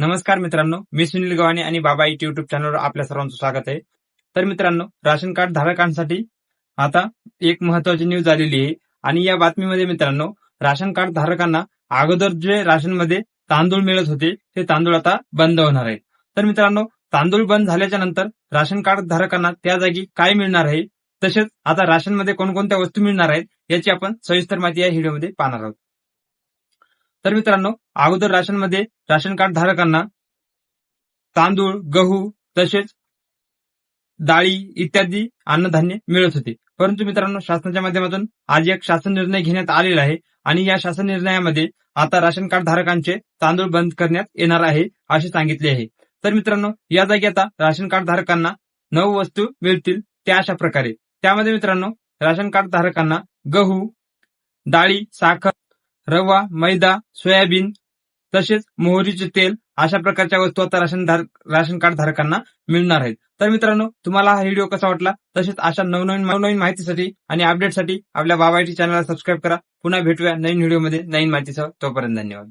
नमस्कार मित्रांनो मी सुनील गव्हाणे आणि बाबा इट युट्यूब चॅनलवर आपल्या सर्वांचं स्वागत आहे. तर मित्रांनो राशन कार्ड धारकांसाठी आता एक महत्वाची न्यूज आलेली आहे. आणि या बातमीमध्ये मित्रांनो राशन कार्ड धारकांना अगोदर जे राशनमध्ये तांदूळ मिळत होते ते तांदूळ आता बंद होणार आहेत तर मित्रांनो तांदूळ बंद झाल्याच्यानंतर राशन कार्ड धारकांना त्या जागी काय मिळणार आहे? तसेच आता राशनमध्ये कोणकोणत्या वस्तू मिळणार आहेत याची आपण सविस्तर माहिती या व्हिडिओमध्ये पाहणार आहोत. तर मित्रांनो अगोदर राशनमध्ये राशन कार्ड धारकांना तांदूळ गहू तसेच डाळी इत्यादी अन्नधान्य मिळत होते. परंतु मित्रांनो शासनाच्या माध्यमातून आज एक शासन निर्णय घेण्यात आलेला आहे आणि या शासन निर्णयामध्ये आता राशन कार्ड धारकांचे तांदूळ बंद करण्यात येणार आहे असे सांगितले आहे. तर मित्रांनो या जागी आता राशन कार्ड धारकांना नऊ वस्तू मिळतील त्या अशा प्रकारे. त्यामध्ये मित्रांनो राशन कार्ड धारकांना गहू डाळी साखर रवा मैदा सोयाबीन तसेच मोहरीचे तेल अशा प्रकारच्या वस्तू आता राशन राशन कार्ड धारकांना मिळणार आहेत. तर मित्रांनो तुम्हाला हा व्हिडिओ कसा वाटला? तसेच अशा नवनवीन नवनवीन माहितीसाठी आणि अपडेटसाठी आपल्या बाबायटी चॅनलला सबस्क्राईब करा. पुन्हा भेटूया नवीन व्हिडिओमध्ये नवीन माहितीसह. तोपर्यंत धन्यवाद.